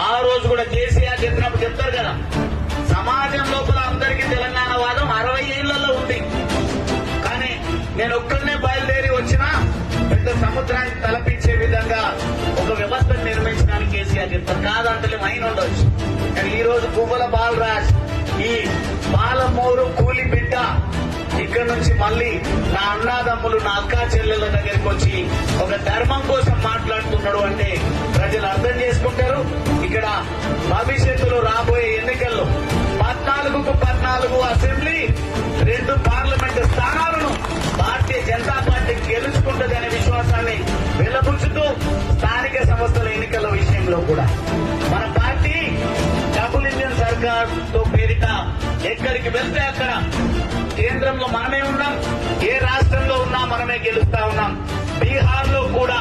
ఆ రోజు కూడా కేసీఆర్ చెప్పినప్పుడు చెప్తారు కదా సమాజం లోపల అందరికీ తెలంగాణ వాదం అరవై ఏళ్ళలో ఉంది. కానీ నేను ఒక్కడనే బయలుదేరి వచ్చినా పెద్ద సముద్రానికి తలపించే విధంగా ఒక వ్యవస్థను నిర్మించడానికి కేసీఆర్ చెప్తారు. కాదంటే మైన్ ఉండొచ్చు. కానీ ఈ రోజు పువ్వుల బాలరాజ్ ఈ బాలమూరు కూలి బిడ్డ ఇక్కడ నుంచి మళ్ళీ నా అన్నాదమ్ములు నా అక్కా చెల్లెల దగ్గరికి వచ్చి ఒక ధర్మం నాలుగు అసెంబ్లీ రెండు పార్లమెంట్ స్థానాలను భారతీయ జనతా పార్టీ గెలుచుకుంటుందనే విశ్వాసాన్ని వెలబుచ్చుతూ స్థానిక సంస్థల ఎన్నికల విషయంలో కూడా. మన పార్టీ డబుల్ ఇంజన్ సర్కార్తో పేరిట ఎక్కడికి వెళ్తే అక్కడ కేంద్రంలో మనమే ఉన్నాం ఏ రాష్ట్రంలో ఉన్నా మనమే గెలుస్తా ఉన్నాం. బీహార్లో కూడా